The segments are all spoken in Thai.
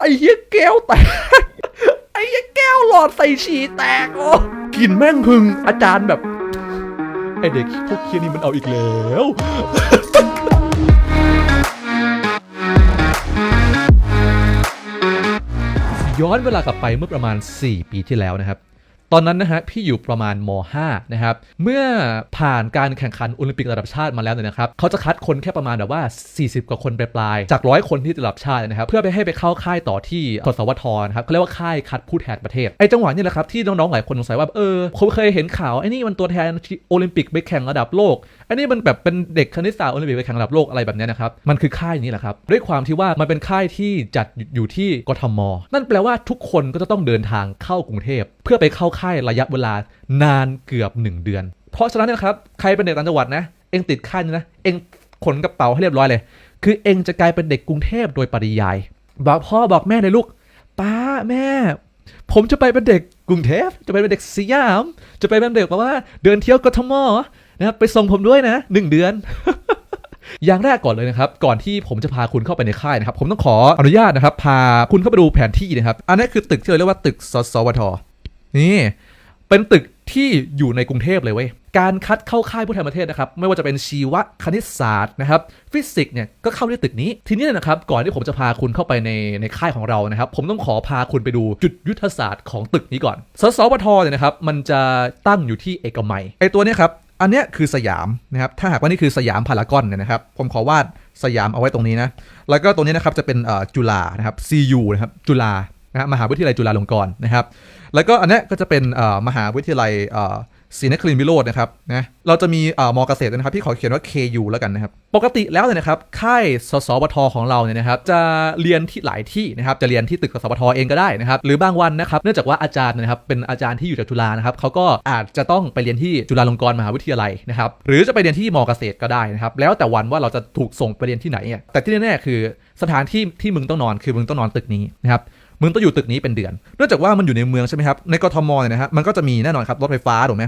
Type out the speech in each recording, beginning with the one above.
ไอ้เหี้ยแก้วแตก ไอ้เหี้ยแก้วหลอดใส่ฉี่แตกโอ้กลินแม่งพึง อาจารย์แบบ ไอเด็กพวกเคียนี่มันเอาอีกแล้ว ย้อนเวลากลับไปเมื่อประมาณ 4 ปีที่แล้วนะครับ ตอนนั้นนะฮะพี่อยู่ประมาณม .5 นะครับเมื่อผ่านการแข่งขันโอลิมปิกระดับชาติมาแล้วเนี่ยนะครับเขาจะคัดคนแค่ประมาณแบบว่า 40 กว่าคนปลายๆจากร้อยคนที่ระดับชาตินะครับเพื่อไปให้ไปเข้าค่ายต่อที่กสวทนะครับเขาเรียกว่าค่ายคัดผู้แทนประเทศไอ้จังหวะนี่แหละครับที่น้องๆหลายคนสงสัยว่าเออเขาเคยเห็นข่าวไอ้นี่มันตัวแทนโอลิมปิกไปแข่งระดับโลก อันนี้มันแบบเป็นเด็กคณิตศาสตร์โอลิมปิกไปแข่งระดับโลกอะไรแบบนี้นะครับ มันคือค่ายนี้แหละครับ ด้วยความที่ว่ามันเป็นค่ายที่จัดอยู่ที่กทม นั่นแปลว่าทุกคนก็จะต้องเดินทางเข้ากรุงเทพ เพื่อไปเข้าค่ายระยะเวลานานเกือบ 1 เดือน เพราะฉะนั้นนยนะครับ ใครเป็นเด็กต่างจังหวัดนะ เองติดค่ายนี้นะ เองขนกระเป๋าให้เรียบร้อยเลย คือเองจะกลายเป็นเด็กกรุงเทพโดยปริยาย บอกพ่อบอกแม่เลยลูก ป้าแม่ ผมจะไปเป็นเด็กกรุงเทพ จะไปเป็นเด็กสยาม จะไปเป็นเด็กแบบว่าเดินเที่ยวกทม นะครับไปส่งผมด้วยนะหนึ่งเดือนอย่างแรกก่อนเลยนะครับก่อนที่ผมจะพาคุณเข้าไปในค่ายนะครับ ผมต้องขออนุญาตนะครับ พาคุณเข้าไปดูแผนที่นะครับ อันนี้คือตึกที่เราเรียกว่าตึกสสวทนี่ เป็นตึกที่อยู่ในกรุงเทพเลยเว้ยการคัดเข้าค่ายผู้แทนประเทศนะครับ ไม่ว่าจะเป็นชีวะคณิตศาสตร์นะครับ ฟิสิกส์เนี่ยก็เข้าที่ตึกนี้ ทีนี้นะครับ ก่อนที่ผมจะพาคุณเข้าไปในในค่ายของเรานะครับ ผมต้องขอพาคุณไปดูจุดยุทธศาสตร์ของตึกนี้ก่อน สสวทเนี่ยนะครับ มันจะตั้งอยู่ที่เอกมัยไอตัวเนี้ยครับ อันเนี้ยคือสยามนะครับ ถ้าหากว่านี่คือสยามพารากอนเนี่ยนะครับ ผมขอวาดสยามเอาไว้ตรงนี้นะ แล้วก็ตรงนี้นะครับจะเป็นจุฬานะครับ CU นะครับ จุฬานะมหาวิทยาลัยจุฬาลงกรณ์นะครับ แล้วก็อันนี้ก็จะเป็นมหาวิทยาลัย ศรีนครินทรวิโรจน์นะครับนะเราจะมีอ่มอเกษตรนะครับพี่ขอเขียนว่า KU แล้วกันนะครับ ปกติแล้วเนี่ยนะครับค่ายสสวทของเราเนี่ยนะครับ จะเรียนที่หลายที่นะครับ จะเรียนที่ตึกสสวทเองก็ได้นะครับ หรือบางวันนะครับ เนื่องจากว่าอาจารย์นะครับ เป็นอาจารย์ที่อยู่จากจุฬานะครับเขาก็อาจจะต้องไปเรียนที่จุฬาลงกรณ์มหาวิทยาลัยนะครับ หรือจะไปเรียนที่มอเกษตรก็ได้นะครับ แล้วแต่วันว่าเราจะถูกส่งไปเรียนที่ไหนอะแต่ที่แน่ๆคือสถานที่ที่มึงต้องนอนคือมึงต้องนอนตึกนี้นะครับ มึงต้องอยู่ตึกนี้เป็นเดือน เนื่องจากว่ามันอยู่ในเมืองใช่ไหมครับ ในกทมเนี่ยนะฮะมันก็จะมีแน่นอนครับรถไฟฟ้าถูกไหม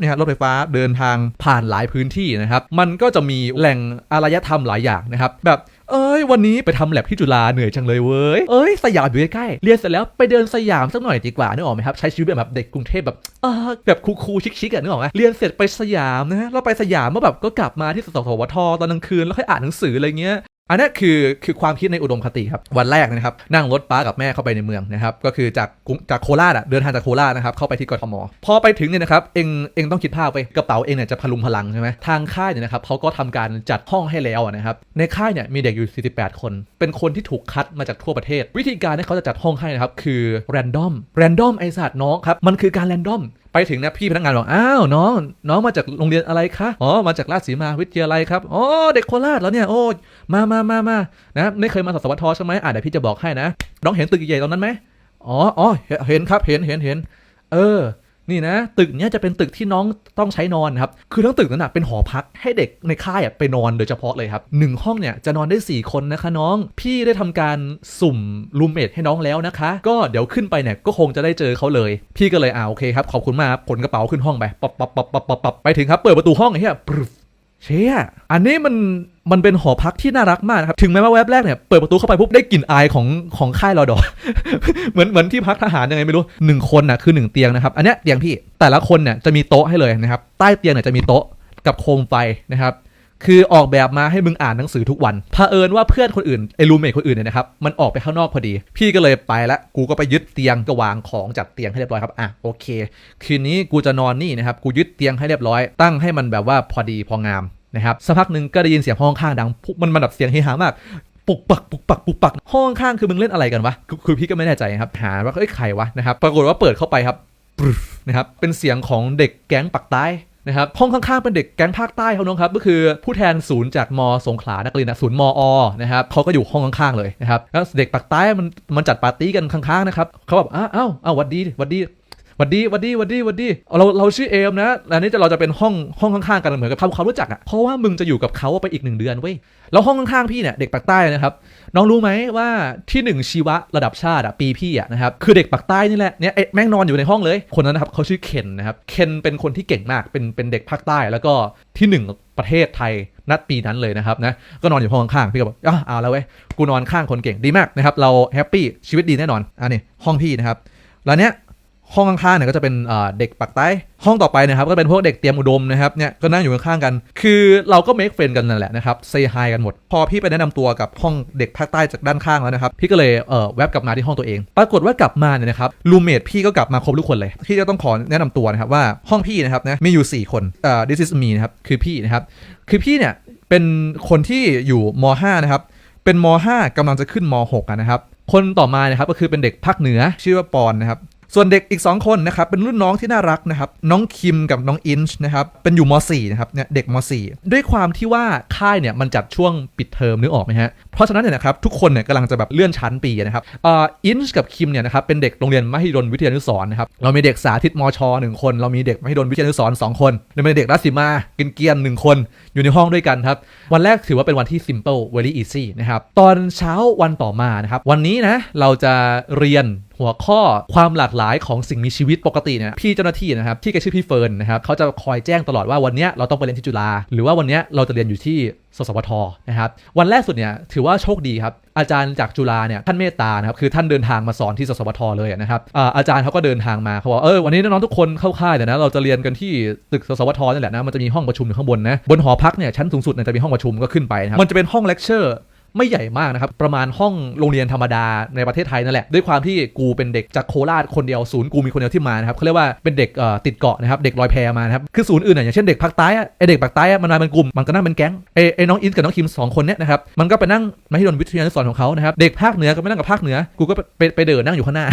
นี่ยฮะรถไฟฟ้าเดินทางผ่านหลายพื้นที่นะครับ มันก็จะมีแหล่งอารยธรรมหลายอย่างนะครับ แบบเอ้ยวันนี้ไปทำแลบที่จุฬาเหนื่อยจังเลยเว้ย เอ้ยสยามอยู่ใกล้ๆเรียนเสร็จแล้วไปเดินสยามสักหน่อยดีกว่านึกออกไหมครับ ใช้ชีวิตแบบเด็กกรุงเทพแบบเออแบบคูลๆชิคๆอะนึกออกไหมเรียนเสร็จไปสยามนะฮะเราไปสยามเมื่อแบบก็กลับมาที่สสวทตอนกลางคืนแล้วค่อยอ่านหนังสืออะไรเงี้ย อันนี้คือคือความคิดในอุดมคติครับวันแรกนะครับนั่งรถป้ากับแม่เข้าไปในเมืองนะครับก็คือจากกรุงจากโคราชอะเดินทางจากโคราชนะครับเข้าไปที่กทมพอไปถึงเนี่ยนะครับเองเองต้องคิดภาพไปกระเป๋าเองเนี่ยจะพลุงพลังใช่ไหมทางค่ายเนี่ยนะครับเขาก็ทำการจัดห้องให้แล้วนะครับในค่ายเนี่ยมีเด็กอยู่ 48 คน เป็นคนที่ถูกคัดมาจากทั่วประเทศ วิธีการที่เขาจะจัดห้องให้นะครับคือแรนดอมแรนดอมไอสัตว์น้องครับมันคือการแรนดอมไปถึงนะพี่พนักงานบอกอ้าวน้องน้องมาจากโรงเรียนอะไรคะอ๋อมาจากราชสีมาวิทยาลัยครับอ๋อเด็กโคราชแล้วเนี่ยโอ้ มามามามานะไม่เคยมาสสวทใช่ไหมอะเดี๋ยวพี่จะบอกให้นะน้องเห็นตึกใหญ่ๆตรงนั้นไหมอ๋ออ๋อเห็นครับเห็นเห็นเห็นเออ นี่นะ ตึกเนี้ยจะเป็นตึกที่น้องต้องใช้นอนครับ คือทั้งตึกนั้นนะเป็นหอพักให้เด็กในค่ายไปนอนโดยเฉพาะเลยครับหนึ่งห้องเนี่ยจะนอนได้ 4 คนนะคะน้อง พี่ได้ทำการสุ่มรูมเมทให้น้องแล้วนะคะ ก็เดี๋ยวขึ้นไปเนี่ยก็คงจะได้เจอเขาเลย พี่ก็เลยอ่าโอเคครับขอบคุณมากครับขนกระเป๋าขึ้นห้องไปปับปับปับปับปับปับไปถึงครับเปิดประตูห้องไอ้เหี้ยปรึบ เชี่ยอันนี้มันมันเป็นหอพักที่น่ารักมากนะครับ ถึงแม้ว่าแวบแรกเนี่ยเปิดประตูเข้าไปปุ๊บได้กลิ่นอายของของค่ายรอดอ เหมือนเหมือนที่พักทหารยังไงไม่รู้หนึ่งคนน่ะคือหนึ่งเตียงนะครับ อันเนี้ยเตียงพี่แต่ละคนเนี่ยจะมีโต๊ะให้เลยนะครับ ใต้เตียงเนี่ยจะมีโต๊ะกับโคมไฟนะครับ คือออกแบบมาให้มึงอ่านหนังสือทุกวันเผอิญว่าเพื่อนคนอื่นไอ้รูเมทคนอื่นเนี่ยนะครับมันออกไปข้างนอกพอดี พี่ก็เลยไปละกูก็ไปยึดเตียงก็วางของจัดเตียงให้เรียบร้อยครับอะโอเค คืนนี้กูจะนอนนี่นะครับกูยึดเตียงให้เรียบร้อย ตั้งให้มันแบบว่าพอดีพองามนะครับสักพักหนึ่งก็ได้ยินเสียงห้องข้างดังมันมันแบบเสียงเฮฮามากปุกปักปุกปักปุกปักห้องข้างคือมึงเล่นอะไรกันวะคือพี่ก็ไม่แน่ใจครับหาว่าเอ้ยใครวะนะครับปรากฏว่าเปิดเข้าไปครับนะครับเป็นเสียงของเด็กแก๊งปักใต้ นะครับห้องข้างๆเป็นเด็กแก๊งภาคใต้เขาน้องครับก็คือผู้แทนศูนย์จากมสงขลานครินทร์นศูนย์มอนะครับเขาก็อยู่ห้องข้างๆเลยนะครับแล้วเด็กปักใต้มันมันจัดปาร์ตี้กันข้างๆนะครับเขาแบบอ้าวอ้าววหวัดดีหวัดดี วัดดีวัดดีวัดดีวัดดีเราเราชื่อเอมนะอันนี้จะเราจะเป็นห้องห้องข้างๆกันเหมือนกับทำความรู้จักอะเพราะว่ามึงจะอยู่กับเขาไปอีกหนึ่งเดือนเว้ยแล้วห้องข้างๆพี่เนี่ยเด็กปากใต้นะครับน้องรู้ไหมว่าที่หนึ่งชีวะระดับชาติอะปีพี่อะนะครับคือเด็กปากใต้นี่แหละเนี่ยแม่งนอนอยู่ในห้องเลยคนนั้นนะครับเขาชื่อเคนนะครับเคนเป็นคนที่เก่งมากเป็นเป็นเด็กภาคใต้แล้วก็ที่หนึ่งประเทศไทยนัดปีนั้นเลยนะครับนะก็นอนอยู่ห้องข้างๆพี่ก็บอกอ้าวเอาแล้วเว้ยกูนอนข้างคนเก่งดีมากนะครับเราแฮปปี้ชีวิตดีแน่นอนอันนี้ห้องพี่นะครับแล้วเนี้ย ห้องข้างๆเนี่ยก็จะเป็นเด็กปักใต้ห้องต่อไปนะครับก็เป็นพวกเด็กเตรียมอุดมนะครับเนี่ยก็นั่งอยู่ข้างๆกัน คือเราก็ make friend กันนั่นแหละนะครับ say hi กันหมด พอพี่ไปแนะนำตัวกับห้องเด็กภาคใต้จากด้านข้างแล้วนะครับพี่ก็เลยเอ่อแวบกลับมาที่ห้องตัวเอง ปรากฏว่ากลับมาเนี่ยนะครับรูเมทพี่ก็กลับมาครบทุกคนเลยพี่ก็ต้องขอแนะนำตัวนะครับว่าห้องพี่นะครับนะมีอยู่ 4 คนเอ่อ this is me นะครับคือพี่นะครับคือพี่เนี่ยเป็นคนที่อยู่ม .5 นะครับเป็นม .5 กำลังจะขึ้นม .6 นะครับคนต่อมานะครับก็คือเป็นเด็กภาคเหนือชื่อว่าปอนนะครับ ส่วนเด็กอีก 2 คนนะครับเป็นรุ่นน้องที่น่ารักนะครับน้องคิมกับน้องอินช์นะครับเป็นอยู่ม .4 นะครับเนี่ยเด็กม .4 ด้วยความที่ว่าค่ายเนี่ยมันจัดช่วงปิดเทอมนึกออกไหมฮะเพราะฉะนั้นเนี่ยนะครับทุกคนเนี่ยกำลังจะแบบเลื่อนชั้นปีนะครับอ่ออินช์กับคิมเนี่ยนะครับเป็นเด็กโรงเรียนมหิดลวิทยานุสรณ์นะครับเรามีเด็กสาธิตมชหนึ่งคนเรามีเด็กมหิดลวิทยานุสรณ์สองคนเรามีเด็กรัศสีมาเกรียนหนึ่งคนอยู่ในห้องด้วยกันครับวันแรกถือว่าเป็นวันที่ simple very easy นะครับตอนเช้าวันต่อมานะครับวันนี้นะเราจะเรียน หัวข้อความหลากหลายของสิ่งมีชีวิตปกติเนี่ยพี่เจ้าหน้าที่นะครับที่แกชื่อพี่เฟิร์นนะครับเขาจะคอยแจ้งตลอดว่าวันเนี้ยเราต้องไปเรียนที่จุฬาหรือว่าวันเนี้ยเราจะเรียนอยู่ที่สสวทนะครับวันแรกสุดเนี่ยถือว่าโชคดีครับอาจารย์จากจุฬาเนี่ยท่านเมตตานะครับคือท่านเดินทางมาสอนที่สสวทเลยนะครับอาจารย์เขาก็เดินทางมาเขาบอกเออวันนี้น้องๆทุกคนเข้าค่ายเนี่ยวนะเราจะเรียนกันที่ตึกสสวทนี่แหละนะมันจะมีห้องประชุมอยู่ข้างบนนะบนหอพักเนี่ยชั้นสูงสุดเนี่ยจะมีห้องประชุมก็ขึ้นไปนะครับมันจะเป็นห้องเลคเชอร์ ไม่ใหญ่มากนะครับประมาณห้องโรงเรียนธรรมดาในประเทศไทยนั่นแหละด้วยความที่กูเป็นเด็กจากโคราชคนเดียวศูนย์กูมีคนเดียวที่มานะครับเขาเรียกว่าเป็นเด็กติดเกาะนะครับเด็กลอยแพมานะครับคือศูนย์อื่นอย่างเช่นเด็กภาคใต้อะไอเด็กภาคใต้อะมันมาเป็นกลุ่มมันก็นั่งเป็นแก๊งไอไอน้องอินกับน้องคิมสองคนเนี้ยนะครับมันก็ไปนั่งมาที่ดนวิทยานุสรของเขานะครับเด็กภาคเหนือก็ไปนั่งกับภาคเหนือกูก็ไปไปเดินนั่งอยู่ข้างหน้า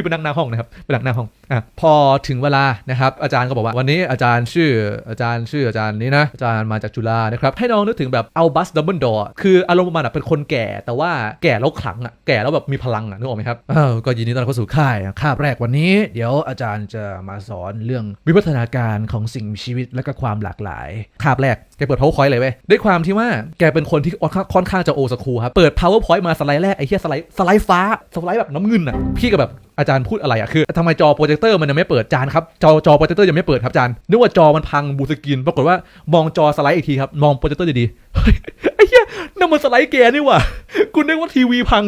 พี่ไปนั่งหน้าห้องนะครับไปนั่งหน้าห้องอะพอถึงเวลานะครับอาจารย์ก็บอกว่าวันนี้อาจารย์ชื่ออาจารย์ชื่ออาจารย์นี้นะอาจารย์มาจากจุฬานะครับให้น้องนึกถึงแบบเอาบัสดับเบิลดอร์คืออารมณ์ประมาณแบบเป็นคนแก่แต่ว่าแก่แล้วขลังอะแก่แล้วแบบมีพลังอะนึกออกไหมครับอ้าวก็ยินดีต้อนรับเข้าสู่ค่ายอะคาบแรกวันนี้ เดี๋ยวอาจารย์จะมาสอนเรื่องวิวัฒนาการของสิ่งมีชีวิตและก็ความหลากหลายคาบแรกแกเปิด powerpoint เลยเว้ยด้วยความที่ว่าแกเป็นคนที่ค่อนข้างจะโอสคูครับเปิด powerpoint มาสไลด์แรกไอ้เหี้ยสไลด์สไลด์ฟ้าสไลด์แบบน้ำเงินอะพี่ก็แบบ อาจารย์พูดอะไรอะคือทำไมจอโปรเจคเตอร์มันยังไม่เปิดจานครับจอจอโปรเจคเตอร์ยังไม่เปิดครับจานนึกว่าจอมันพังบูสกิน ปรากฏว่ามองจอสไลด์อีกทีครับมองโปรเจคเตอร์ดีๆเฮ้ยไอ้เหี้ยนั่นมันสไลด์แกนี่หว่ากูนึกว่าทีวีพัง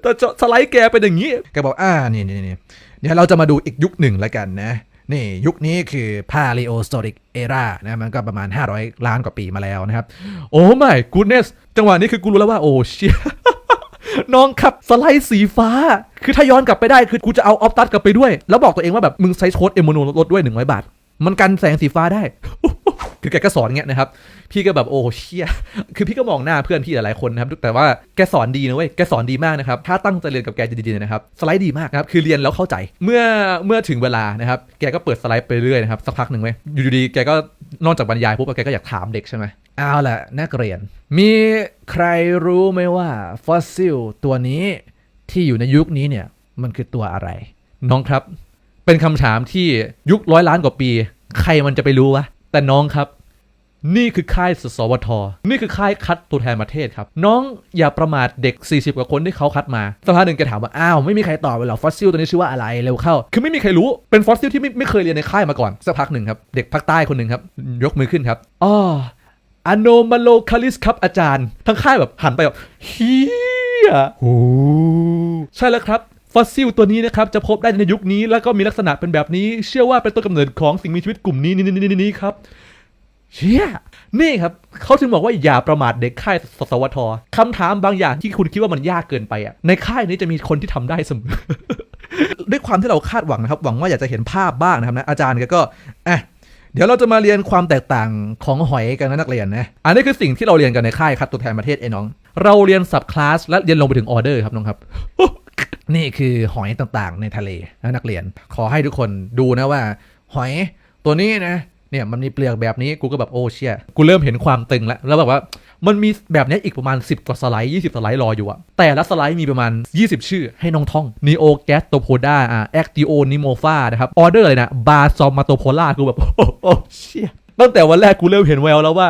แต่จอสไลด์แกเป็นอย่างนี้แกบอกอ่านี่นี่นี่เดี๋ยวเราจะมาดูอีกยุคหนึ่งแล้วกันนะนี่ยุคนี้คือ Paleozoic Era นะมันก็ประมาณ 500 ล้านกว่าปีมาแล้วนะครับ โอ้ my goodness จังหวะนี้คือกูรู้แล้วว่า โอ้เชี่ย น้องขับสไลด์สีฟ้า คือถ้าย้อนกลับไปได้คือกูจะเอาออฟตัดกลับไปด้วย แล้วบอกตัวเองว่าแบบมึงใช้โค้ดเอมโนลดด้วย100บาท มันกันแสงสีฟ้าได้คือแกก็สอนเงี้ยนะครับ พี่ก็แบบโอ้เชี่ย คือพี่ก็มองหน้าเพื่อนพี่หลายๆคนนะครับ แต่ว่าแกสอนดีนะเว้ย แกสอนดีมากนะครับ ถ้าตั้งใจเรียนกับแกจะดีๆนะครับ สไลด์ดีมากนะครับ คือเรียนแล้วเข้าใจ เมื่อเมื่อถึงเวลานะครับ แกก็เปิดสไลด์ไปเรื่อยนะครับ สักพักหนึ่งเว้ย อยู่ดีๆ แกก็นอกจากบรรยายปุ๊บแกก็อยากถามเด็กใช่ไหม เอาละนักเรียน มีใครรู้ไหมว่าฟอสซิลตัวนี้ที่อยู่ในยุคนี้เนี่ยมันคือตัวอะไร น้องครับ เป็นคำถามที่ยุคร้อยล้านกว่าปี ใครมันจะไปรู้วะ แต่น้องครับ นี่คือค่ายสสวท นี่คือค่ายคัดตัวแทนประเทศครับ น้องอย่าประมาทเด็ก 40 กว่าคนที่เขาคัดมาสักพักหนึ่งแกถามว่า อ้าว ไม่มีใครตอบเลยหรอฟอสซิลตัวนี้ชื่อว่าอะไรเร็วเข้า คือไม่มีใครรู้เป็นฟอสซิลที่ไม่ไม่เคยเรียนในค่ายมาก่อนสักพักหนึ่งครับเด็กภาคใต้คนหนึ่งครับยกมือขึ้นครับอ้อ อโนมาโลคาลิสครับอาจารย์ ทั้งค่ายแบบหันไปแบบเฮียโอ้ใช่แล้วครับฟอสซิลตัวนี้นะครับจะพบได้ในยุคนี้แล้วก็มีลักษณะเป็นแบบนี้ เชื่อว่าเป็นต้นกำเนิดของสิ่งมีชีวิตกลุ่มนี้นี่นี่นี่ครับเชี่ยนี่ครับเขาถึงบอกว่าอย่าประมาทเด็กค่ายสสวทคำถามบางอย่างที่คุณคิดว่ามันยากเกินไปอะในค่ายนี้จะมีคนที่ทำได้เสมอด้วยความที่เราคาดหวังนะครับ หวังว่าอยากจะเห็นภาพบ้างนะครับนะอาจารย์แกก็อะ เดี๋ยวเราจะมาเรียนความแตกต่างของหอยกันนะนักเรียนนะอันนี้คือสิ่งที่เราเรียนกันในค่ายครับตัวแทนประเทศไอ้น้อง เราเรียนสับคลาสและเรียนลงไปถึงออเดอร์ครับน้องครับนี่คือหอยต่างๆ ในทะเลนะนักเรียน ขอให้ทุกคนดูนะว่า หอยตัวนี้นะเนี่ยมันมีเปลือกแบบนี้กูก็แบบโอ้เชี่ยกูเริ่มเห็นความตึงแล้วแล้วแบบว่า มันมีแบบนี้อีกประมาณ 10 กว่าสไลด์ 20 สไลด์รออยู่อะแต่ละสไลด์มีประมาณ 20 ชื่อให้น้องท่อง Neo Gas t o p o d a อะ Actio Nimofa นะครับออเดอร์เลยนะ b a s o m a t o p o l a กูแบบ โอ้โหเชี่ยตั้งแต่วันแรกกูเริ่มเห็นแววแล้วว่า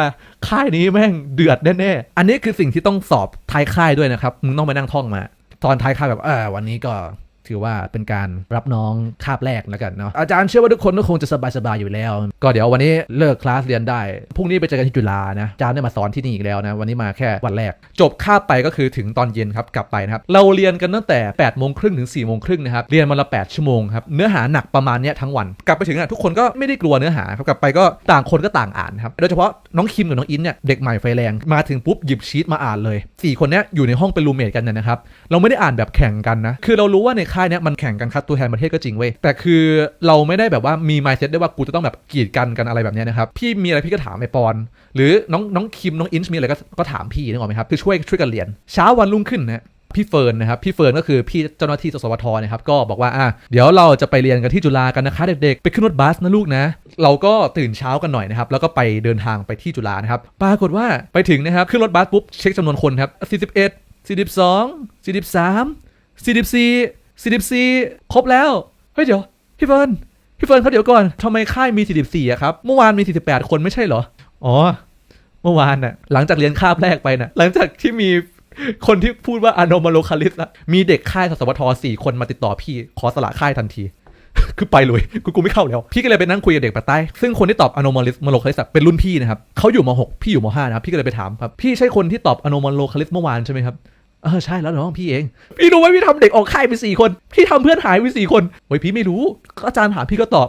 ค่ายนี้แม่งเดือดแน่ๆ อันนี้คือสิ่งที่ต้องสอบท้ายค่ายด้วยนะครับมึงต้องไปนั่งท่องมา ตอนท้ายค่ายแบบเออวันนี้ก็ือว่าเป็นการรับน้องคาบแรกแล้วกันเนาะอาจารย์เชื่อว่าทุกคนก็คงจะสบายๆอยู่แล้ว ก็เดี๋ยววันนี้เลิกคลาสเรียนได้พรุ่งนี้ไปเจอกันที่จุฬานะอาจารย์ได้มาสอนที่นี่อีกแล้วนะวันนี้มาแค่วันแรก จบคาบไปก็คือถึงตอนเย็นครับกลับไปนะครับเราเรียนกันตั้งแต่8ปดโมงครึ่งถึง4ี่โมงครึ่งนะครับเรียนมาละ8ชั่วโมงครับเนื้อหาหนักประมาณเนี้ยทั้งวัน กลับไปถึงอะทุกคนก็ไม่ได้กลัวเนื้อหาครับกลับไปก็ต่างคนก็ต่างอ่านครับโดยเฉพาะน้องคิมกับน้องอินเนี่ยเด็กใหม่ไฟแรงมาถึงปุ๊บหยิบชีตมาอ่านเลยสี่คนเนี้ยอยู่ในห้องเป็นรูเมทกันนะครับเราไม่ได้อ่านแบบแข่งกันนะคือเรารู้ว่าในคายเนี้ยมันแข่งกันคัดตัวแทนประเทศก็จริงเว้ยแต่คือเราไม่ได้แบบว่ามี mindset ได้ว่ากูจะต้องแบบกีดกันกันอะไรแบบเนี้ยนะครับพี่มีอะไรพี่ก็ถามไอปอนหรือน้องน้องคิมน้องอินช์มีอะไรก็ก็ถามพี่นึกออกไหมครับคือช่วยช่วยกันเรียนเช้าวันรุ่งขึ้นนะพี่เฟิร์นนะครับ พี่เฟิร์นก็คือพี่เจ้าหน้าที่สสวทนะครับ ก็บอกว่าอะเดี๋ยวเราจะไปเรียนกันที่จุฬากันนะคะเด็กๆ ไปขึ้นรถบัสนะลูกนะ เราก็ตื่นเช้ากันหน่อยนะครับ แล้วก็ไปเดินทางไปที่จุฬานะครับ ปรากฏว่าไปถึงนะครับ ขึ้นรถบัสปุ๊บเช็คจำนวนคนครับ 41 42 43 44 44 ครบแล้ว เฮ้ยเดี๋ยว พี่เฟิร์นพี่เฟิร์นเขาเดี๋ยวก่อนทำไมค่ายมี 44อะครับ เมื่อวานมี 48 คนไม่ใช่เหรอ อ๋อ เมื่อวานน่ะ หลังจากเรียนคาบแรกไปน่ะ หลังจากที่มีคนที่พูดว่าอโนมาโลคาลิสอะมีเด็กค่ายสสวทสี่คนมาติดต่อพี่ ขอสละค่ายทันที คือไปเลยกูกูไม่เข้าแล้ว พี่ก็เลยไปนั่งคุยกับเด็กปากใต้ ซึ่งคนที่ตอบอโนมาลิสมาโลคาลิสเป็นรุ่นพี่นะครับเขาอยู่มหกพี่อยู่มห้านะครับพี่ก็เลยไปถามครับพี่ใช่คนที่ตอบอโนมาโลคาลิสเมื่อวานใช่ไหมครับ เออใช่แล้วน้องพี่เอง พี่รู้ไหมพี่ทำเด็กออกค่ายไปสี่คน พี่ทำเพื่อนหายไปสี่คนเฮ้ยพี่ไม่รู้ก็อาจารย์ถามพี่ก็ตอบ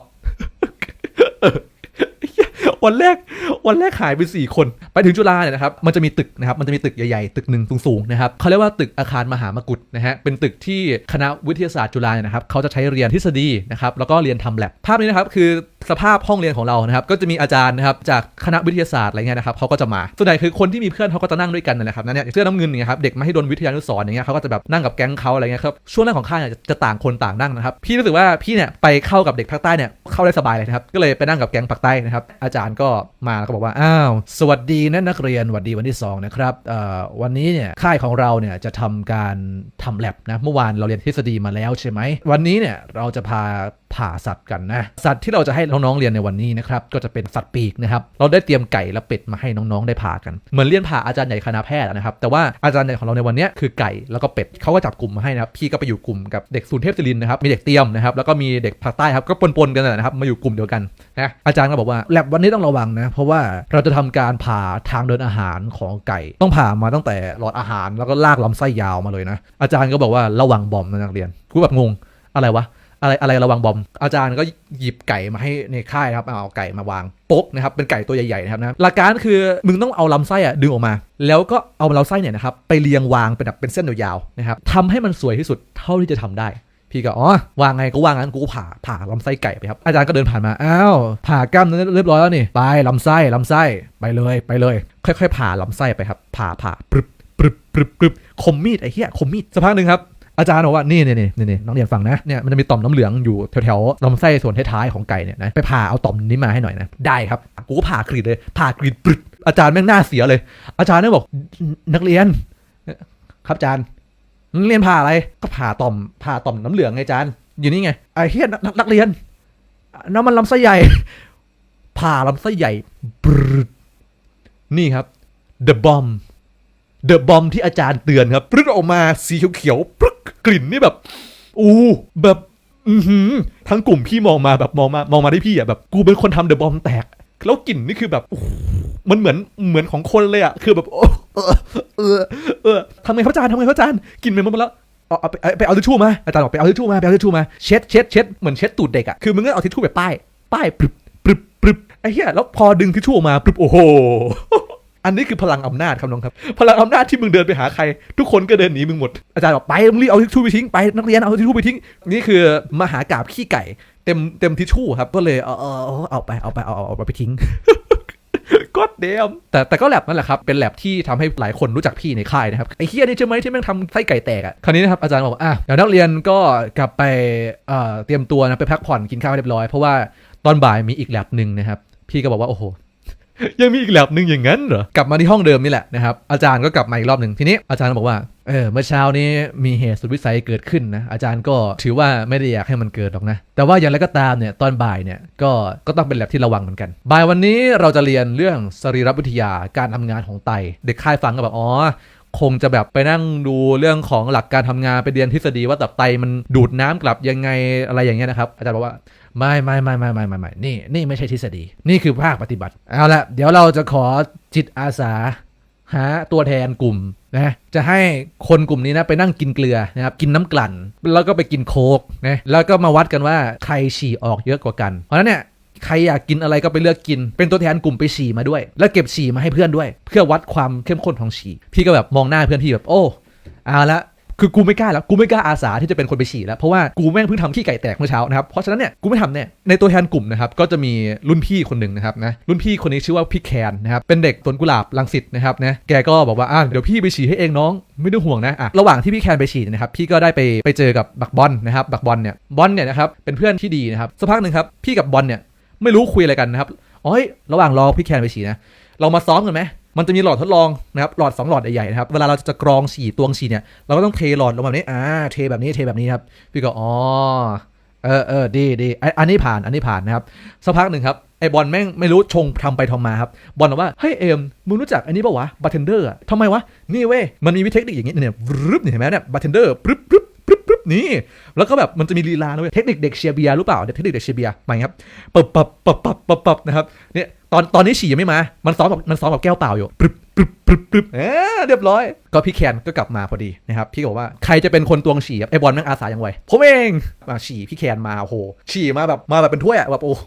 วันแรกวันแรกหายไปสี่คน ไปถึงจุฬาเนี่ยนะครับมันจะมีตึกนะครับมันจะมีตึกใหญ่ๆ ตึกหนึ่งสูงๆนะครับเขาเรียกว่าตึกอาคารมหามกุฏนะฮะเป็นตึกที่คณะวิทยาศาสตร์จุฬาเนี่ยนะครับเขาจะใช้เรียนทฤษฎีนะครับแล้วก็เรียนทำแลบภาพนี้นะครับคือ สภาพห้องเรียนของเรานะครับ ก็จะมีอาจารย์นะครับจากคณะวิทยาศาสตร์อะไรเงี้ยนะครับเขาก็จะมาส่วนใหญ่คือคนที่มีเพื่อนเขาก็จะนั่งด้วยกันนั่นแหละครับนั่นเนี่ยเสื้อน้ำเงินอย่างเงี้ยครับเด็กมาใหิดลวิทยานุสรอย่างเงี้ยเขาก็จะแบบนั่งกับแก๊งเขาอะไรเงี้ยครับช่วงแรกของค่ายเนี่ยจะต่างคนต่างนั่งนะครับพี่รู้สึกว่าพี่เนี่ยไปเข้ากับเด็กภาคใต้เนี่ยเข้าได้สบายเลยนะครับก็เลยไปนั่งกับแก๊งภาคใต้นะครับอาจารย์ก็มาแล้วก็บอกว่าอ้าวสวัสดีนะนักเรียนสวัสดีวันที่สองนะครับเอ่อวันนี้เนี่ยค่ายของเราเนี่ยจะทำการทำแลบนะเมื่อวานเราเรียนทฤษฎีมาแล้วใช่ไหมวันนี้เนี่ยเราจะพา ผ่าสัตว์กันนะสัตว์ที่เราจะให้น้องๆเรียนในวันนี้นะครับก็จะเป็นสัตว์ปีกนะครับเราได้เตรียมไก่และเป็ดมาให้น้องๆได้ผ่ากันเหมือนเรียนผ่าอาจารย์ใหญ่คณะแพทย์นะครับแต่ว่าอาจารย์ใหญ่ของเราในวันนี้คือไก่แล้วก็เป็ดเขาก็จับกลุ่มมาให้นะครับพี่ก็ไปอยู่กลุ่มกับเด็กศูนย์เทพศิรินนะครับมีเด็กเตรียมนะครับแล้วก็มีเด็กภาคใต้ครับก็ปนๆกันนะครับมาอยู่กลุ่มเดียวกันนะอาจารย์ก็บอกว่าแลบวันนี้ต้องระวังนะเพราะว่าเราจะทำการผ่าทางเดินอาหารของไก่ ต้องผ่ามาตั้งแต่หลอดอาหารแล้วก็ลากลำไส้ยาวมาเลยนะอาจารย์ก็บอกว่าระวังบอมนะนักเรียนกูแบบงงอะไรวะ อะไรอะไรระวังบอม อาจารย์ก็หยิบไก่มาให้ในค่ายครับเอาไก่มาวางโป๊กนะครับเป็นไก่ตัวใหญ่ๆนะครับนะหลักการคือมึงต้องเอาลำไส้อะดึงออกมา แล้วก็เอาลำไส้เนี่ยนะครับไปเรียงวางเป็นแบบเป็นเส้นยาวๆนะครับทำให้มันสวยที่สุดเท่าที่จะทำได้พี่ก็อ๋อวางไงก็วางงั้นกูผ่าผ่าลำไส้ไก่ไปครับอาจารย์ก็เดินผ่านมาอ้าวผ่ากล้ามเนื้อเรียบร้อยแล้วนี่ไปลำไส้ลำไส้ไปเลยไปเลย ค่อย ๆ ผ่าลำไส้ไปครับผ่าผ่าปรึบปรึบปรึบปรึบคมมีดไอ้เหี้ยคมมีดสักพักหนึ่งครับ อาจารย์บอกว่านี่นี่นี่นี่น้องเรียนฟังนะเนี่ยมันจะมีต่อมน้ำเหลืองอยู่แถวๆลำไส้ส่วนท้ายๆของไก่เนี่ยนะไปผ่าเอาต่อมนี้มาให้หน่อยนะได้ครับกูผ่ากรีดเลยผ่ากรีดปรึดอาจารย์แม่งหน้าเสียเลย อาจารย์เนี่ยบอกนักเรียน ครับอาจารย์นักเรียนผ่าอะไรก็ผ่าต่อมผ่าต่อมน้ำเหลืองไงอาจารย์อยู่นี่ไงไอ้เฮียนักนักนักเรียนน้ำมันลำไส้ใหญ่ผ่าลำไส้ใหญ่ปรึดนี่ครับ the bomb เดอะบอมที่อาจารย์เตือนครับปรึดออกมาสีเขียวๆปึ๊กกลิ่นนี่แบบ อู้แบบอือหือทั้งกลุ่มพี่มองมาแบบมองมามองมาที่พี่อะแบบกูเป็นคนทำเดอะบอมแตก แล้วกลิ่นนี่คือแบบมันเหมือนเหมือนของคนเลยอะคือแบบโอ้เออเออเออทำไงครับอาจารย์ทำไงครับอาจารย์กลิ่นเหม็นหมดแล้วเอาไปเอาไปเอาทิชชู่มาอาจารย์บอกไปเอาทิชชู่มาไปเอาทิชชู่มาเช็ดเช็ดเช็ดเหมือนเช็ดตูดเด็กอะคือมึงก็เอาทิชชู่ไปป้ายป้ายปรึบปรึบปรึบไอ้เหี้ยแล้วพอดึงทิชชู่ออกมาปรึบโอ้โห อันนี้คือพลังอำนาจครับน้องครับ พลังอำนาจที่มึงเดินไปหาใคร ทุกคนก็เดินหนีมึงหมด อาจารย์บอกไปมึงรีบเอาทิชชู่ไปทิ้งไปนักเรียนเอาทิชชู่ไปทิ้ง นี่คือมหากราบขี้ไก่ เต็มเต็มทิชชู่ครับก็เลยเอาเอเอาเอาไปเอาไปเอาเอาไปทิ้งก็เดมแต่แต่ก็แลบนั่นแหละครับ เป็นแลบที่ทำให้หลายคนรู้จักพี่ในค่ายนะครับ ไอ้เฮียนี่ใช่ไหมที่แม่งทำไส้ไก่แตกอะ คราวนี้นะครับ อาจารย์บอกอะเดี๋ยวนักเรียนก็กลับไปเอ่อเตรียมตัวนะไปพักผ่อนกินข้าวเรียบร้อย เพราะว่าตอนบ่ายมีอีกแลบหนึ่งนะครับ พี่ก็บอกว่า โอ้โห ยังมีอีกแลบหนึ่งอย่างนั้นเหรอกลับมาที่ห้องเดิมนี่แหละนะครับอาจารย์ก็กลับมาอีกรอบหนึ่งทีนี้อาจารย์บอกว่าเออเมื่อเช้านี้มีเหตุสุดวิสัยเกิดขึ้นนะอาจารย์ก็ถือว่าไม่ได้อยากให้มันเกิดหรอกนะ แต่ว่าอย่างไรก็ตามเนี่ยตอนบ่ายเนี่ยก็ก็ต้องเป็นแลบที่ระวังเหมือนกัน บ่ายวันนี้เราจะเรียนเรื่องสรีรวิทยาการทำงานของไต เด็กค่ายฟังก็แบบอ๋อ คงจะแบบไปนั่งดูเรื่องของหลักการทำงานไปเรียนทฤษฎีว่าตับไตมันดูดน้ำกลับยังไงอะไรอย่างเงี้ยนะครับ อาจารย์บอกว่าไม่ไม่ไม่ไม่ไม่ไม่ไม่นี่นี่ไม่ใช่ทฤษฎี นี่คือภาคปฏิบัติ เอาละเดี๋ยวเราจะขอจิตอาสา หาตัวแทนกลุ่มนะจะให้คนกลุ่มนี้นะไปนั่งกินเกลือนะครับกินน้ำกลั่น แล้วก็ไปกินโค้กนะแล้วก็มาวัดกันว่าใครฉี่ออกเยอะกว่ากัน เพราะฉะนั้นเนี่ย ใครอยากกินอะไรก็ไปเลือกกิน เป็นตัวแทนกลุ่มไปฉี่มาด้วย แล้วเก็บฉี่มาให้เพื่อนด้วย เพื่อวัดความเข้มข้นของฉี่พี่ก็แบบมองหน้าเพื่อนพี่แบบโอ้เอาละคือกูไม่กล้าแล้วกูไม่กล้าอาสาที่จะเป็นคนไปฉี่แล้วเพราะว่ากูแม่งเพิ่งทำขี้ไก่แตกเมื่อเช้านะครับเพราะฉะนั้นเนี่ยกูไม่ทำเนี่ยในตัวแทนกลุ่มนะครับก็จะมีรุ่นพี่คนหนึ่งนะครับนะรุ่นพี่คนนี้ชื่อว่าพี่แคนนะครับเป็นเด็กสวนกุหลาบลังสิตนะครับนะแกก็บอกว่าอะเดี๋ยวพี่ไปฉี่ให้เองน้องไม่ต้องห่วงนะอะระหว่างที่พี่แคนไปฉี่นะครับพี่ก็ได้ไปไปเจอกับบักบอลนะครับบักบอลเนี่ยบอลเนี่ยนะครับเป็นเพื่อนที่ดีนะครับสักพักหนึ่งครับพี่กับบอลเนี่ย ไม่รู้คุยอะไรกันนะครับอ๋อระหว่างรอพี่แคนไปฉี่นะเรามาซ้อมกันไหมมันจะมีหลอดทดลองนะครับหลอด 2 หลอดใหญ่ๆนะครับเวลาเราจะกรองฉี่ตวงฉี่เนี่ยเราก็ต้องเทหลอดลงแบบนี้อ่าเทแบบนี้เทแบบนี้ครับพี่ก็อ๋อเออเออดีดีอันนี้ผ่านอันนี้ผ่านนะครับสักพักหนึ่งครับไอบอลแม่งไม่รู้ชงทำไปทำมาครับบอลบอกว่าเฮ้ยเอ็มมึงรู้จักอันนี้ปะวะบาร์เทนเดอร์อะทำไมวะนี่เว้ยมันมีวิเทคนิคอย่างนี้เนี่ยรึบเนี่ยเห็นไหมเนี่ยบาร์เทนเดอร์ปรึบปรึบปรึบปรึบ นี่ แล้วก็แบบมันจะมีลีลาด้วยเทคนิคเด็กเชียร์เบียร์รู้เปล่าเทคนิคเด็กเชียร์เบียร์มาครับปับปับปับปับปับปับนะครับเนี่ยตอนตอนนี้ฉี่ยังไม่มา มันซ้อมกับมันซ้อมกับแก้วเปล่าอยู่ปรึบปรึบปรึบปรึบเออเรียบร้อย ก็พี่แคนก็กลับมาพอดีนะครับ พี่บอกว่าใครจะเป็นคนตวงฉี่ไอบอลแม่งอาสาอย่างไว ผมเองมาฉี่พี่แคนมาโอ้โห ฉี่มาแบบมาแบบเป็นถ้วยอะแบบโอ้โห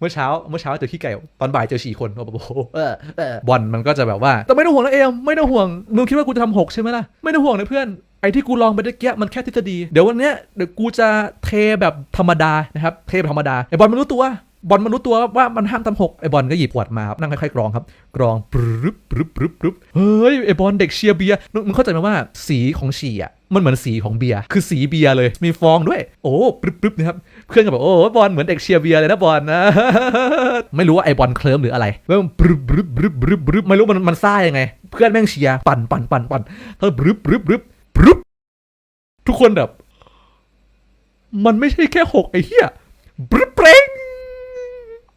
เมื่อเช้าเมื่อเช้าเจอขี้ไก่ ตอนบ่ายเจอฉี่คนแบบโอ้โหเออเออบอลมันก็จะแบบว่า แต่ไม่ต้องห่วงนะเอมไม่ต้องห่วงมึงคิดว่ากูจะทำหกใช่ไหมล่ะไม่ต้องห่วงนะเพื่อน ไอ้ที่กูลองไปตะเกียมันแค่ทฤษฎี เดี๋ยววันเนี้ยเดี๋ยวกูจะเทแบบธรรมดานะครับเทแบบธรรมดาไอ้บอลมันรู้ตัวบอลมันรู้ตัวว่ามันห้ามทำหกไอ้บอลก็หยิบขวดมาครับนั่งค่อยๆกรองครับ กรองปรึบปรึบปรึบปรึบเฮ้ยไอ้บอลเด็กเชียร์เบียร์มึงเข้าใจไหมว่าสีของฉี่อะมันเหมือนสีของเบียร์คือสีเบียร์เลยมีฟองด้วย โอ้ปรึบปรึบนะครับเพื่อนก็บอกโอ้บอลเหมือนเด็กเชียร์เบียร์เลยนะบอลนะไม่รู้ว่าไอ้บอลเคลิ้มหรืออะไรแล้วมันปรึบปรึบปรึบปรึบปรึบไม่รู้มันมันซ่ายังไง เพื่อนแม่งเชียร์ปั่นปั่นปั่นปั่นแล้วปรึบปรึบปรึบ ปรึบทุกคนแบบ มันไม่ใช่แค่หกไอ้เหี้ยบรึเปรง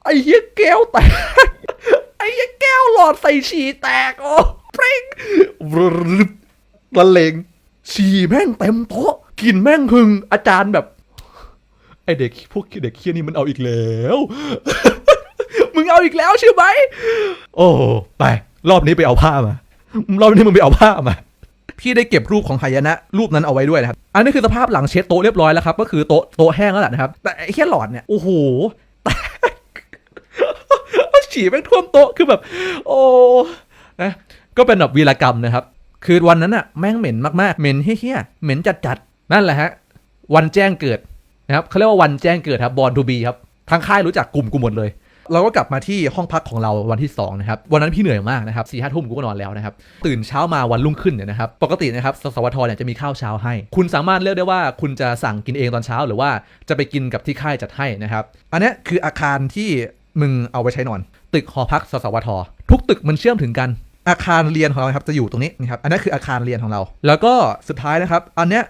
ไอ้เหี้ยแก้วแตก ไอ้เหี้ยแก้วหลอดใส่ฉี่แตกโอ้เปรงรึบละเลงฉี่แม่งเต็มโต๊ะกลินแม่งหึง อาจารย์แบบ ไอเด็กพวกเด็กเคี้ยนี่มันเอาอีกแล้ว มึงเอาอีกแล้วใช่ไหม โอ้ ไป รอบนี้ไปเอาผ้ามา รอบนี้มึงไปเอาผ้ามา พี่ได้เก็บรูปของหายนะรูปนั้นเอาไว้ด้วยนะครับ อันนี้คือสภาพหลังเช็ดโต๊ะเรียบร้อยแล้วครับ ก็คือโต๊ะโต๊ะแห้งแล้วแหละนะครับ แต่ไอ้แค่หลอดเนี่ย โอ้โหแตกฉี่แม่งท่วมโต๊ะคือแบบ โอ้นะก็เป็นแบบวีรกรรมนะครับ คือวันนั้นอะแม่งเหม็นมากๆ เหม็นเฮี้ยๆเหม็นจัดๆ นั่นแหละฮะ วันแจ้งเกิดนะครับเขาเรียกว่าวันแจ้งเกิดครับบอลทูบีครับทางค่ายรู้จักกลุ่มกูหมดเลย เราก็กลับมาที่ห้องพักของเราวันที่2นะครับวันนั้นพี่เหนื่อยมากนะครับสี่ห้าทุ่มกูก็นอนแล้วนะครับตื่นเช้ามาวันรุ่งขึ้นเนี่ยนะครับปกตินะครับสสวทเนี่ยจะมีข้าวเช้าให้ คุณสามารถเลือกได้ว่าคุณจะสั่งกินเองตอนเช้าหรือว่าจะไปกินกับที่ค่ายจัดให้นะครับอันนี้คืออาคารที่มึงเอาไว้ใช้นอน ตึกหอพักสสวท ทุกตึกมันเชื่อมถึงกันอาคารเรียนของเราครับจะอยู่ตรงนี้นะครับอันนี้คืออาคารเรียนของเรา แล้วก็สุดท้ายนะครับ อันเนี้ย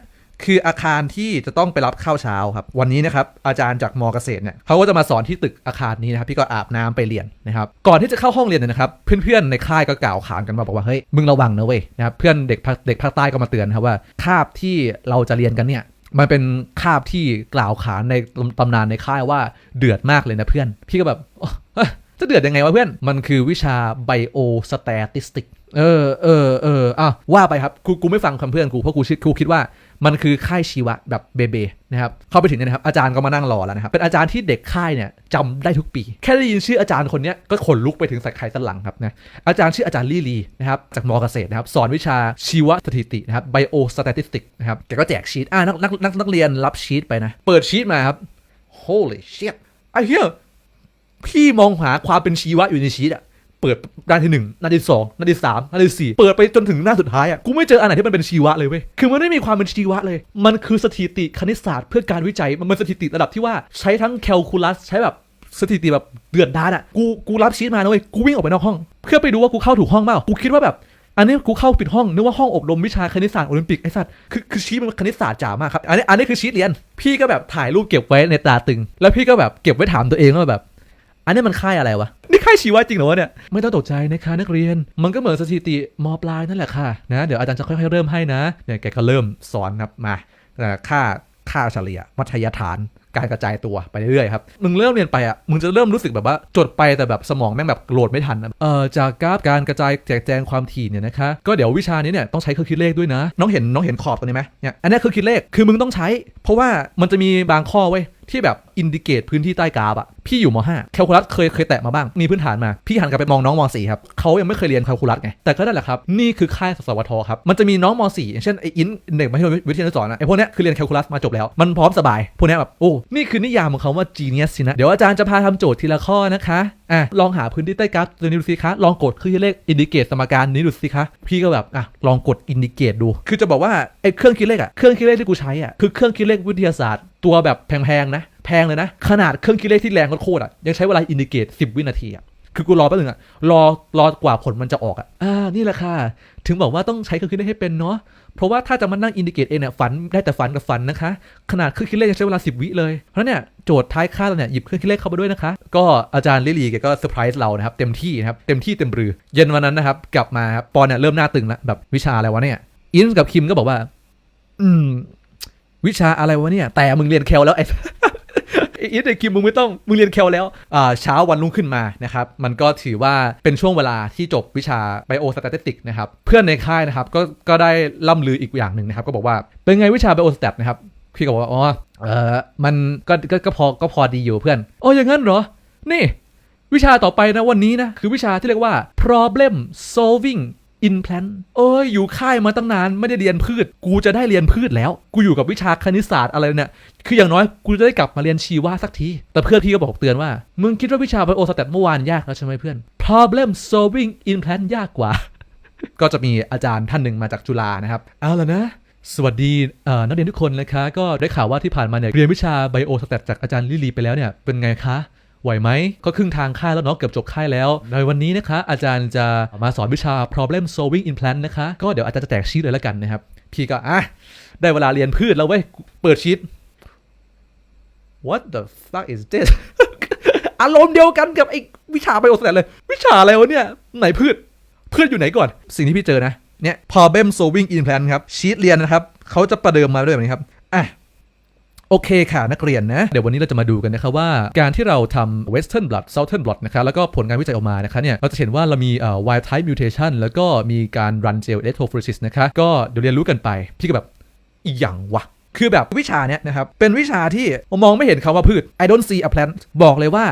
คืออาคารที่จะต้องไปรับข้าวเช้าครับ วันนี้นะครับอาจารย์จากมอเกษตรเนี่ยเขาก็จะมาสอนที่ตึกอาคารนี้นะครับพี่ก็อาบน้ำไปเรียนนะครับก่อนที่จะเข้าห้องเรียนเนี่ยนะครับ เพื่อนๆในค่ายก็กล่าวขานกันมาบอกว่าเฮ้ยมึงระวังนะเว้ยนะครับเพื่อนเด็กภาคเด็กภาคใต้ก็มาเตือนครับว่าคาบที่เราจะเรียนกันเนี่ยมันเป็นคาบที่กล่าวขานในตำนานในค่ายว่าเดือดมากเลยนะเพื่อน พี่ก็แบบจะเดือดยังไงวะเพื่อน มันคือวิชาไบโอสแตติสติกเออเออเอออะว่าไปครับกูกูไม่ฟังคำเพื่อนกูเพราะกูคิดกูคิดว่า มันคือค่ายชีวะแบบเบเบนะครับเข้าไปถึงเนี่ยนะครับอาจารย์ก็มานั่งรอแล้วนะครับเป็นอาจารย์ที่เด็กค่ายเนี่ยจำได้ทุกปี แค่ได้ยินชื่ออาจารย์คนนี้ก็ขนลุกไปถึงสักไข่สันหลังครับนะอาจารย์ชื่ออาจารย์ลี่ลีนะครับจากมอเกษตรนะครับสอนวิชาชีวสถิตินะครับ bio statistic นะครับแกก็แจกชีตอ่านักนักนักนักเรียนรับชีตไปนะเปิดชีตมาครับ holy shit ไอ้เหี้ยพี่มองหาความเป็นชีวะอยู่ในชีตอะ เปิดหน้าที่หนึ่งหน้าที่สองหน้าที่สามหน้าที่สี่เปิดไปจนถึงหน้าสุดท้ายอะกูไม่เจออันไหนที่มันเป็นชีวะเลยเว้ยคือมันไม่มีความเป็นชีวะเลย มันคือสถิติคณิตศาสตร์เพื่อการวิจัยมันเป็นสถิติระดับที่ว่าใช้ทั้งแคลคูลัสใช้แบบสถิติแบบเดือดดาลอะกูกูรับชีตมานะเว้ยกูวิ่งออกไปนอกห้อง เพื่อไปดูว่ากูเข้าถูกห้องเปล่ากูคิดว่าแบบอันนี้กูเข้าผิดห้องนึกว่าห้องอบรมวิชาคณิตศาสตร์โอลิมปิกไอ้สัตว์คือคือชีตมันคณิตศาสตร์จ๋ามากครับอันนี้อันนี้คือชีตเรียน พี่ก็แบบถ่ายรูปเก็บไว้ในตาตึง แล้วพี่ก็แบบเก็บไว้ถามตัวเองว่าแบบ อันนี้มันค่ายอะไรวะ นี่ค่ายชีวะจริงเหรอวะเนี่ย ไม่ต้องตกใจนะคะนักเรียน มันก็เหมือนสถิติมปลายนั่นแหละค่ะนะ เดี๋ยวอาจารย์จะค่อยๆเริ่มให้นะ เนี่ยแกก็เริ่มสอนครับมาเอ่อค่าค่าเฉลี่ยมัธยฐานการกระจายตัวไปเรื่อยๆครับ มึงเริ่มเรียนไปอะ มึงจะเริ่มรู้สึกแบบว่าจดไปแต่แบบสมองแม่งแบบโหลดไม่ทันอะเอ่อ จากกราฟการกระจายแจกแจงความถี่เนี่ยนะคะ ก็เดี๋ยววิชานี้เนี่ยต้องใช้เครื่องคิดเลขด้วยนะ น้องเห็นน้องเห็นขอบตัวนี้ไหมเนี่ย อันนี้คือคิดเลข คือมึงต้องใช้ เพราะว่ามันจะมีบางข้อเว้ย ที่แบบอินดิเกตพื้นที่ใต้กราฟอะพี่อยู่ม .5 แคลคูลัสเคยเคยแตะมาบ้าง มีพื้นฐานมา พี่หันกลับไปมองน้องม .4 ครับเขายังไม่เคยเรียนแคลคูลัสไง แต่ก็นั่นแหละครับ นี่คือค่ายสสวทครับ มันจะมีน้องม .4 อย่างเช่นไออินเด็กมัธยมวิทยาศาสตร์นะไอพวกเนี้ยคือเรียนแคลคูลัสมาจบแล้ว มันพร้อมสบาย พวกเนี้ยแบบโอ้นี่คือนิยามของเขาว่า genius สินะเดี๋ยวอาจารย์จะพาทำโจทย์ทีละข้อนะคะอะลองหาพื้นที่ใต้กราฟตัวนี้ดูสิคะลองกดเครื่องคิดเลขอินดิเกตสมการนี้ดูสิคะพี่ก็แบบอะลองกดอินดิเกตดู คือจะบอกว่าไอ้เครื่องคิดเลขอะเครื่องคิดเลขที่กูใช้อะคือเครื่องคิดเลขวิทยาศาสตร์ ตัวแบบแพงๆนะ แพงเลยนะ ขนาดเครื่องคิดเลขที่แรงโคตรๆอะยังใช้เวลาอินดิเกต10วินาทีอะ คือกูรอแป๊บนึงอะ รอรอกว่าผลมันจะออกอะอ่า นี่แหละค่ะ ถึงบอกว่าต้องใช้เครื่องคิดเลขให้เป็นเนาะ เพราะว่าถ้าจะมานั่งอินดิเกตเองเนี่ยฝันได้แต่ฝันกับฝันนะคะ ขนาดเครื่องคิดเลขยังใช้เวลา10วิเลย เพราะนั้นเนี่ยโจทย์ท้ายค่าเราเนี่ยหยิบเครื่องคิดเลขเข้ามาด้วยนะคะ ก็อาจารย์ลิลีแกก็เซอร์ไพรส์เรานะครับเต็มที่นะครับเต็มที่เต็มรือเย็นวันนั้นนะครับกลับมาครับปอนเนี่ยเริ่มหน้าตึงแล้วแบบวิชาอะไรวะเนี่ยอินกับคิมก็บอกว่า อืม วิชาอะไรวะเนี่ย แต่มึงเรียนแคลแล้วไอ้ไอ้อินไอ้คิมมึงไม่ต้องมึงเรียนแคลแล้วอ่าเช้าวันรุ่งขึ้นมานะครับมันก็ถือว่าเป็นช่วงเวลาที่จบวิชาไบโอสแตติกนะครับเพื่อนในค่ายนะครับก็ก็ได้ล่ำลืออีกอย่างหนึ่งนะครับก็บอกว่าเป็นไงวิชาไบโอสแตทนะครับพี่ก็บอกว่าอ๋อเออมันก็ก็ก็พอก็พอดีอยู่เพื่อนโอ้อย่างนั้นเหรอ นี่ วิชาต่อไปนะวันนี้นะคือวิชาที่เรียกว่า problem solving in plant เอ้ย อยู่ค่ายมาตั้งนาน ไม่ได้เรียนพืช กูจะได้เรียนพืชแล้ว กูอยู่กับวิชาคณิตศาสตร์อะไรเนี่ย คืออย่างน้อยกูจะได้กลับมาเรียนชีวะสักที แต่เพื่อนพี่ก็บอกเตือนว่า มึงคิดว่าวิชาไบโอสแตทเมื่อวานยากแล้วใช่ไหมเพื่อน problem solving in plant ยากกว่า ก็จะมีอาจารย์ท่านหนึ่งมาจากจุฬานะครับ เอาละนะสวัสดีนักเรียนทุกคนนะคะ ก็ได้ข่าวว่าที่ผ่านมาเนี่ยเรียนวิชาไบโอสแตทจากอาจารย์ลิลีไปแล้วเนี่ยเป็นไงคะ ไหวไหมก็ครึ่งทางค่ายแล้วเนาะเกือบจบค่ายแล้ว ในวันนี้นะคะ อาจารย์จะมาสอนวิชา problem solving in plant นะคะ ก็เดี๋ยวอาจารย์จะแจกชีทเลยแล้วกันนะครับ พี่ก็อะได้เวลาเรียนพืชแล้วเว้ย เปิดชีท what the fuck is this อารมณ์เดียวกันกับไอ้วิชาไบโอสแตทเลย วิชาอะไรวะเนี่ย ไหนพืชพืชอยู่ไหนก่อน สิ่งที่พี่เจอนะเนี่ย problem solving in plant ครับชีตเรียนนะครับเขาจะประเดิมมาด้วยแบบนี้ครับอะ โอเคค่ะนักเรียนนะ เดี๋ยววันนี้เราจะมาดูกันนะครับว่าการที่เราทำ western blot southern blot นะครับแล้วก็ผลการวิจัยออกมานะคะเนี่ยเราจะเห็นว่าเรามี wild type mutation แล้วก็มีการ run gel electrophoresis นะคะก็เดี๋ยวเรียนรู้กันไป พี่ก็แบบอีหยังวะคือแบบวิชาเนี้ยนะครับเป็นวิชาที่มองไม่เห็นคำว่าพืช I don't see a plant บอกเลยว่า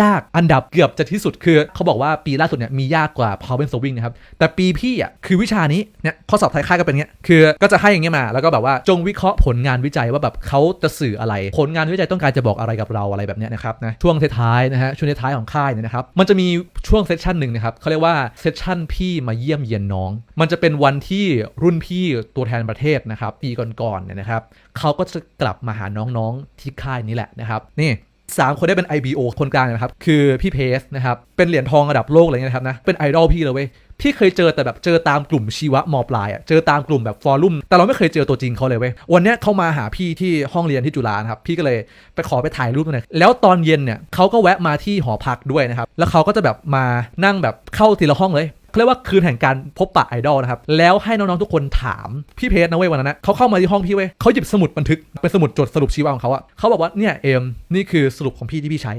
ยากอันดับเกือบจะที่สุดคือเขาบอกว่าปีล่าสุดเนี่ยมียากกว่า problem solving นะครับ แต่ปีพี่อะคือวิชานี้เนี่ยข้อสอบท้ายค่ายก็เป็นอย่างเงี้ยคือก็จะให้อย่างเงี้ยมา แล้วก็แบบว่าจงวิเคราะห์ผลงานวิจัยว่าแบบเขาจะสื่ออะไร ผลงานวิจัยต้องการจะบอกอะไรกับเราอะไรแบบเนี้ยนะครับนะช่วงท้ายๆนะฮะช่วงท้ายของค่ายเนี่ยนะครับมันจะมีช่วงเซสชันหนึ่งนะครับเขาเรียกว่าเซสชันพี่มาเยี่ยมเยียนน้อง มันจะเป็นวันที่รุ่นพี่ตัวแทนประเทศนะครับปีก่อนๆเนี่ยนะครับเขาก็จะกลับมาหาน้องๆที่ค่ายนี้แหละนะครับนี่ สามคนได้เป็น IBO คนกลางนะครับ คือพี่เพสนะครับ เป็นเหรียญทองระดับโลกอะไรเงี้ยนะครับนะ เป็นไอดอลพี่เลยเว้ย พี่เคยเจอแต่แบบเจอตามกลุ่มชีวะมอปลายอะ เจอตามกลุ่มแบบฟอรุ่ม แต่เราไม่เคยเจอตัวจริงเขาเลยเว้ย วันเนี้ยเขามาหาพี่ที่ห้องเรียนที่จุฬานะครับ พี่ก็เลยไปขอไปถ่ายรูปหน่อยแล้วตอนเย็นเนี่ยเขาก็แวะมาที่หอพักด้วยนะครับ แล้วเขาก็จะแบบมานั่งแบบเข้าทีละห้องเลย เรียกว่าคืนแห่งการพบปะไอดอลนะครับ แล้วให้น้องๆทุกคนถามพี่เพจนะเว้ยวันนั้นนะเขาเข้ามาที่ห้องพี่เว้ยเขาหยิบสมุดบันทึกเป็นสมุดจดสรุปชีวะของเขาอะเขาบอกว่าเนี่ยเอมนี่คือสรุปของพี่ที่พี่ใช้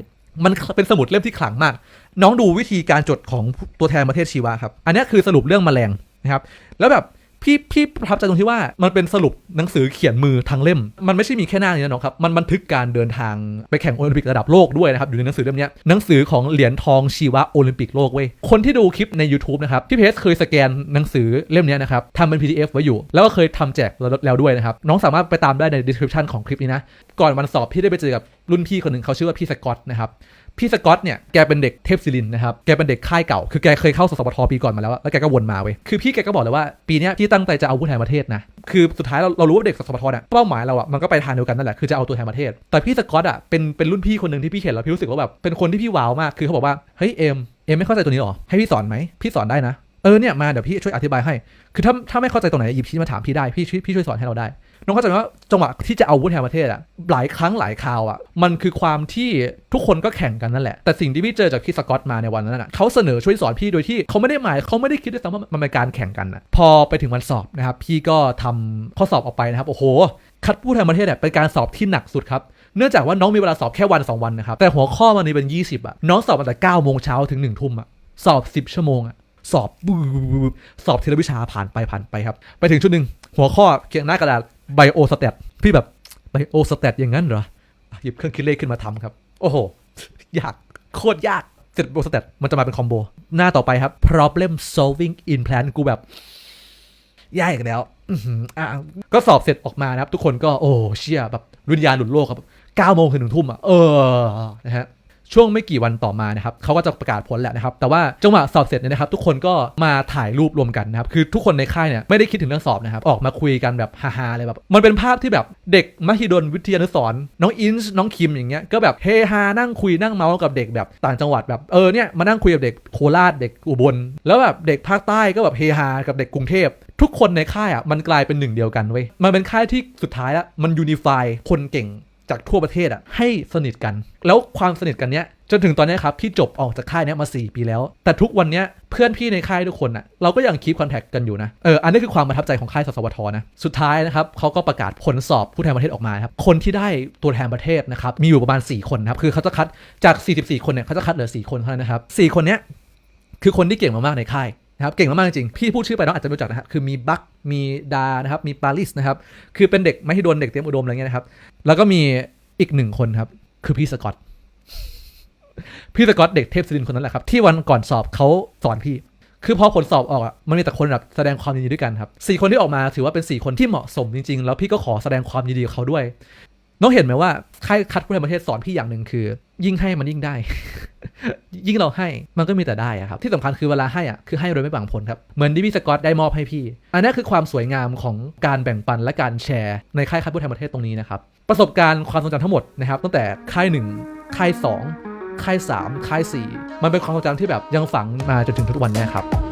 มันเป็นสมุดเล่มที่ขลังมาก น้องดูวิธีการจดของตัวแทนประเทศชีวะครับ อันนี้คือสรุปเรื่องแมลงนะครับ แล้วแบบ พี่พี่ประทับใจตรงที่ว่ามันเป็นสรุปหนังสือเขียนมือทั้งเล่ม มันไม่ใช่มีแค่หน้านี้นะน้องครับ มันบันทึกการเดินทางไปแข่งโอลิมปิกระดับโลกด้วยนะครับ อยู่ในหนังสือเล่มนี้หนังสือของเหรียญทองชีวะโอลิมปิกโลกเว้ย คนที่ดูคลิปใน YouTube นะครับพี่เพชรเคยสแกนหนังสือเล่มนี้นะครับทำเป็น PDF ไว้อยู่ แล้วก็เคยทำแจกแล้วด้วยนะครับน้องสามารถไปตามได้ใน description ของคลิปนี้นะก่อนวันสอบพี่ได้ไปเจอกับรุ่นพี่คนหนึ่งเขาชื่อว่าพี่สกอตนะครับ พี่สกอตเนี่ยแกเป็นเด็กเทพศิรินนะครับแกเป็นเด็กค่ายเก่าคือแกเคยเข้าสสปทปีก่อนมาแล้วแล้วแกก็วนมาเว้ยคือพี่แกก็บอกเลยว่าปีนี้พี่ตั้งใจจะเอาผู้แทนประเทศนะคือสุดท้ายเราเรารู้ว่าเด็กสสปทเนี่ยเป้าหมายเราอะมันก็ไปทางเดียวกันนั่นแหละคือจะเอาตัวแทนประเทศ แต่พี่สกอตอะเป็นเป็นรุ่นพี่คนหนึ่งที่พี่เห็นแล้วพี่รู้สึกว่าแบบเป็นคนที่พี่ว้าวมากคือเขาบอกว่าเฮ้ยเอ็มเอ็มไม่เข้าใจตัวนี้หรอให้พี่สอนไหมพี่สอนได้นะ เออเนี่ยมาเดี๋ยวพี่ช่วยอธิบายให้ คือถ้าถ้าไม่เข้าใจตรงไหนหยิบชี้มาถามพี่ได้พี่ช่วยพี่ช่วยสอนให้เราได้ น้องเข้าใจว่าจังหวะที่จะเอาผู้แทนประเทศอะหลายครั้งหลายคราวอะมันคือความที่ทุกคนก็แข่งกันนั่นแหละ แต่สิ่งที่พี่เจอจากพี่สกอตมาในวันนั้นอะเขาเสนอช่วยสอนพี่โดยที่เขาไม่ได้หมายเขาไม่ได้คิดด้วยซ้ำว่ามันเป็นการแข่งกันอะพอไปถึงวันสอบนะครับพี่ก็ทำข้อสอบออกไปนะครับโอ้โห คัดผู้แทนประเทศเนี่ยเป็นการสอบที่หนักสุดครับเนื่องจากว่าน้องมีเวลาสอบแค่วันสองวันนะครับแต่หัวข้อมันนี่เป็น 20อะน้องสอบตั้งแต่9โมงเช้าถึง1ทุ่มอะสอบ 10 ชั่วโมงอะ สอบบึ๊สอบทีละวิชาผ่านไปผ่านไปครับ ไปถึงชุดหนึ่งหัวข้อเขียนหน้ากระดาษไบโอสแตทพี่แบบไบโอสแตทอย่างนั้นเหรอหยิบเครื่องคิดเลขขึ้นมาทำครับ โอ้โห ยาก โคตรยากเสร็จไบโอสแตทมันจะมาเป็นคอมโบ หน้าต่อไปครับ problem solving in plan กูแบบยากอีกแล้วอะก็สอบเสร็จออกมานะครับ ทุกคนก็โอ้เชี่ยแบบวิญญาหลุดโลกครับเก้าโมงถึงหนึ่งทุ่มอะเออนะฮะ ช่วงไม่กี่วันต่อมานะครับเขาก็จะประกาศผลแหละนะครับ แต่ว่าจังหวะสอบเสร็จเนี่ยนะครับ ทุกคนก็มาถ่ายรูปรวมกันนะครับ คือทุกคนในค่ายเนี่ยไม่ได้คิดถึงเรื่องสอบนะครับ ออกมาคุยกันแบบฮาๆเลยแบบ มันเป็นภาพที่แบบเด็กมหิดลวิทยานุสรน้องอินช์น้องคิมอย่างเงี้ยก็แบบเฮฮานั่งคุยนั่งเมาส์กับเด็กแบบต่างจังหวัดแบบเออเนี่ยมานั่งคุยกับเด็กโคราชเด็กอุบล แล้วแบบเด็กภาคใต้ก็แบบเฮฮากับเด็กกรุงเทพทุกคนในค่ายอะมันกลายเป็นหนึ่งเดียวกันเว้ยมันเป็นค่ายที่สุดท้ายแล้วมันยูนิฟายคนเก่ง จากทั่วประเทศอะให้สนิทกัน แล้วความสนิทกันเนี้ยจนถึงตอนนี้ครับที่จบออกจากค่ายเนี้ยมา 4 ปีแล้ว แต่ทุกวันเนี้ยเพื่อนพี่ในค่ายทุกคนอะเราก็ยังคีปคอนแทคกันอยู่นะเอออันนี้คือความประทับใจของค่ายสสวทนะสุดท้ายนะครับเขาก็ประกาศผลสอบผู้แทนประเทศออกมาครับคนที่ได้ตัวแทนประเทศนะครับมีอยู่ประมาณ 4 คนนะครับคือเขาจะคัดจาก 44 คนเนี่ยเขาจะคัดเหลือ 4 คนเท่านั้นนะครับ4คนเนี้ยคือคนที่เก่งมากๆในค่าย นะครับเก่งมากๆจริงพี่พูดชื่อไปน้องอาจจะไม่รู้จักนะครับคือมีบัคมีดานะครับมีปาริสนะครับคือเป็นเด็กไม่ให้โดนเด็กเตรียมอุดมอะไรเงี้ยนะครับแล้วก็มีอีกหนึ่งคนครับคือพี่สกอตพี่สกอตเด็กเทพศิรินคนนั้นแหละครับที่วันก่อนสอบเขาสอนพี่ คือพอผลสอบออกอะมันมีแต่คนแบบแสดงความยินดีด้วยกันครับสี่คนที่ออกมาถือว่าเป็นสี่คนที่เหมาะสมจริง ๆ แล้วพี่ก็ขอแสดงความยินดีกับเขาด้วยน้องเห็นไหมว่าค่ายคัดผู้แทนประเทศสอนพี่อย่างหนึ่งคือ ยิ่งให้มันยิ่งได้ ยิ่งเราให้มันก็มีแต่ได้ครับ ที่สำคัญคือเวลาให้อะคือให้โดยไม่หวังผลครับ เหมือนที่พี่สกอตได้มอบให้พี่ อันนี้คือความสวยงามของการแบ่งปันและการแชร์ ในค่ายคัดผู้แทนประเทศตรงนี้นะครับ ประสบการณ์ความทรงจำทั้งหมดนะครับตั้งแต่ค่ายหนึ่งค่ายสองค่ายสามค่ายสี่มันเป็นความทรงจำที่แบบยังฝังมาจนถึงทุกวันนี้ครับ